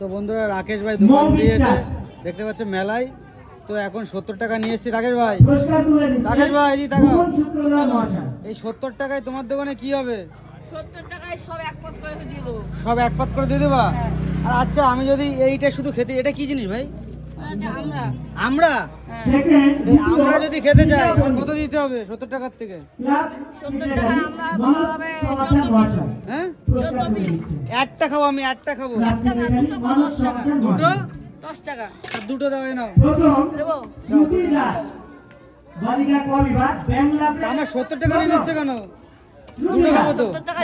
তো বন্ধুরা রাকেশ ভাই দোকান দিয়েছে। দেখতে পাচ্ছ মেলায়। তো এখন সত্তর টাকা নিয়ে এসেছি রাকেশ ভাই। রাকেশ ভাই শুক্লদার মহাশয়। এই সত্তর টাকায় তোমার দোকানে কি হবে? সব এক পাত করে দিয়ে দেবো? হ্যাঁ। আর আচ্ছা আমি যদি এইটা শুধু খেতে এটা কি জিনিস ভাই? আচ্ছা, আমরা। আমরা? হ্যাঁ। এই আমরা যদি খেতে চাই কত দিতে হবে সত্তর টাকার থেকে? টাকা হ্যাঁ? একটা খাব আমি একটা খাব। দুটো দশ টাকা। আর দুটো দাও বাংলা আমার সত্তর টাকা নিয়ে নিচ্ছে কেন? দুটো খাব তো। সত্তর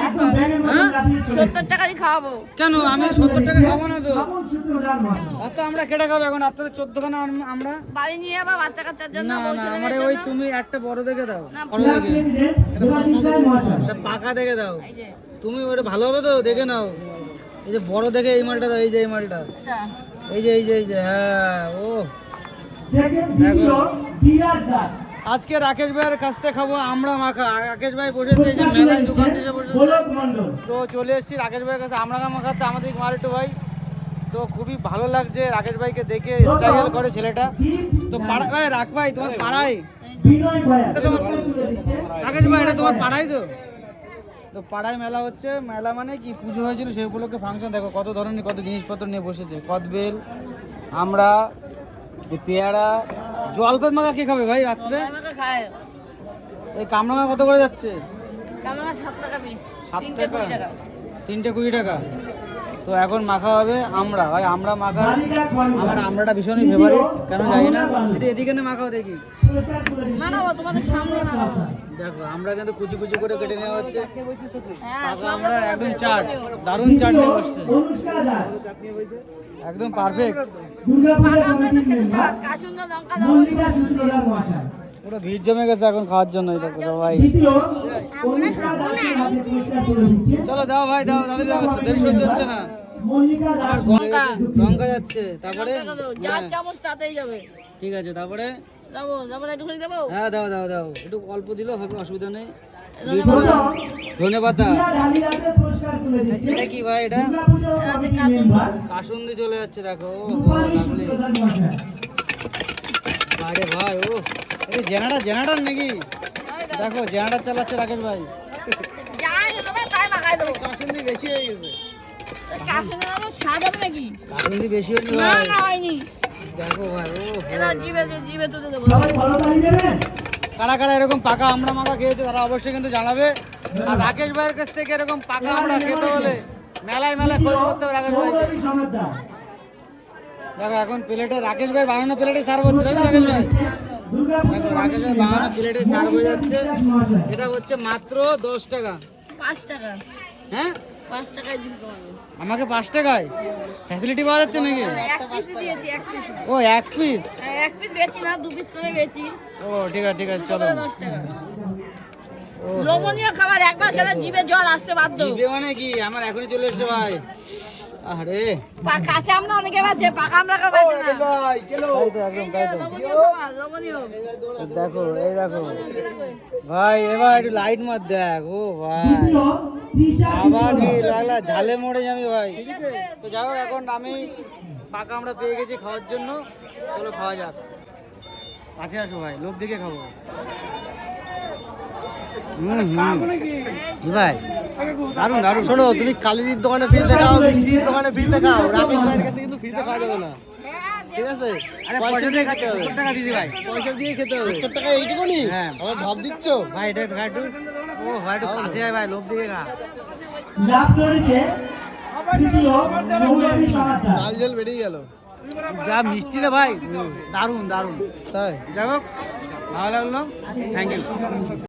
হ্যাঁ? টাকারই খাওয়াবো কেন? আমি সত্তর টাকা খাব না তো। সুমন শুক্লদার মহাশয় আর তো আমরা কেটে খাব এখন? আপনাদের চোদ্দ খানা আমরা? বাড়ি নিয়ে আবার বাচ্চা কাচ্চার জন্য না আমার ওই তুমি একটা বড় দেখে দাও। না, বড় দেখে। পাকা দেখে দাও। এই যে। তুমি ওটা ভালো হবে তো দেখে নাও। এই যে বড় দেখে এই মালটা এই যে এই মালটা। এই যে এই যে এই যে হ্যাঁ ও। আজকে রাকেশ ভাইয়ের কাছ থেকে খাব আমরা মাখা। রাকেশ ভাই বসেছে যে মেলায় দোকান বসেছে। তো চলে এসেছি রাকেশ ভাইয়ের কাছে। আমরা মাখাতে আমাদের মারিটু ভাই। তো খুবই ভালো লাগছে রাকেশ ভাইকে দেখে স্টাইল করে ছেলেটা। তো পাড়া ভাই রাখ ভাই তোমার পাড়ায়। রাকেশ ভাই এটা তোমার পাড়ায় তো? তো পাড়ায় মেলা হচ্ছে। মেলা মানে কি? পুজো হয়েছিল সেই উপলক্ষে ফাংশন দেখো কত ধরনের কত জিনিসপত্র নিয়ে বসেছে। কদবেল আমরা পেয়ারা জলপাই মাখা কে খাবে ভাই রাত্রে? খায়। এই কামরাঙা কত করে যাচ্ছে? সাত টাকা। তিনটে কুড়ি টাকা? তো এখন মাখা হবে আমরা। ভাই আমরা মাখা আমার আমরাটা ভীষণই ফেভারিট কেন জানি না। এটা এদিকে না মাখাও দেখি তোমাদের সামনে দেখো আমরা কিন্তু কুচি কুচি করে কেটে নেওয়া হচ্ছে। হ্যাঁ আমরা একদম চাট। দারুণ চাটনি বসছে একদম পারফেক্ট পুরো ভিড় জমে গেছে এখন খাওয়ার জন্য দেখো সবাই দিচ্ছে। চলো দাও ভাই দাও দাদি দেরি সহ্য হচ্ছে না। লঙ্কা। যাচ্ছে তারপরে? হ্যাঁ, চামচ তাতেই যাবে। ঠিক আছে তারপরে? হ্যাঁ দাও দাও দাও একটু অল্প দিলেও হবে অসুবিধা নেই। ধনে পাতা এটা কি ভাই এটা? কাসুন্দি চলে যাচ্ছে দেখো আরে ভাই ও। এই জেনারেটর জেনারেটর নাকি? দেখো, জেনারেটর চালাচ্ছে রাকেশ ভাই। কাসুন্দি বেশি হয়ে গেছে। নাকি বেশি ভাই। ভাই করতালি দেবেন কারা কারা এরকম পাকা আমরা মাখা খেয়েছে তারা অবশ্যই কিন্তু জানাবে। আর রাকেশ ভাইয়ের কাছ থেকে এরকম পাকা আমরা খেতে হলে মেলায় মেলায় খোঁজ করতে হবে রাকেশ সমাদ্দার দেখো এখন প্লেটে রাকেশ ভাই বানানো প্লেটে সার্ভ হচ্ছে। তাই রাকেশ ভাই। দেখো রাকেশ ভাই বানানো প্লেটে সার্ভ হয়ে যাচ্ছে। এটা হচ্ছে মাত্র দশ টাকা। পাঁচ টাকা। হ্যাঁ? পাঁচ টাকায় আমাকে পাঁচ টাকায়? ফ্যাসিলিটি পাওয়া যাচ্ছে নাকি? ও এক পিস এক পিস বেচি না দু পিস করে বেচি। ও ঠিক আছে ঠিক আছে চলো। করে দশ টাকা। ও। খাবার একবার খেলে জিভে জল আসতে বাধ্য। জিভে মানে কি? আমার এখনই চলে এসছে ভাই। আরে। পা- কাঁচা আমরা অনেকে বাজে পাকা আমরা কেউ বাজে না। তাই তো একদম তাই তো। দেখো এই দেখো। ভাই এবার একটু লাইট মার দেখ ও ভাই। আবার কি লাগলা ঝালে মরে যাবি ভাই। তো। যাই হোক এখন আমি পাকা আমরা পেয়ে গেছি খাওয়ার জন্য। চলো খাওয়া যাক। কাছে আসো ভাই লোক দিকে খাব। কি ভাই দারুণ দারুণ শোনো তুমি কালিদির দোকানে ফ্রিতে খাও মিষ্টির দোকানে ফ্রিতে খাও রাকেশ ভাইয়ের কাছে কিন্তু ফ্রিতে খাওয়া যাবে না। ঠিক আছে? পয়সা দিয়ে খেতে হবে। টাকা দিদি ভাই। পয়সা দিয়ে খেতে হবে। সত্তর টাকা এইটুকুনি? হ্যাঁ। আবার ভাব দিচ্ছ? ভাই এটা ভাই একটু ও ভাই একটু কাছে আয় ভাই লোক খা লাভ দড়িতে লাল জল বেরিয়ে গেল। যা মিষ্টি রে ভাই। দারুণ দারুণ তাই? যাই হোক ভালো লাগল। Thank you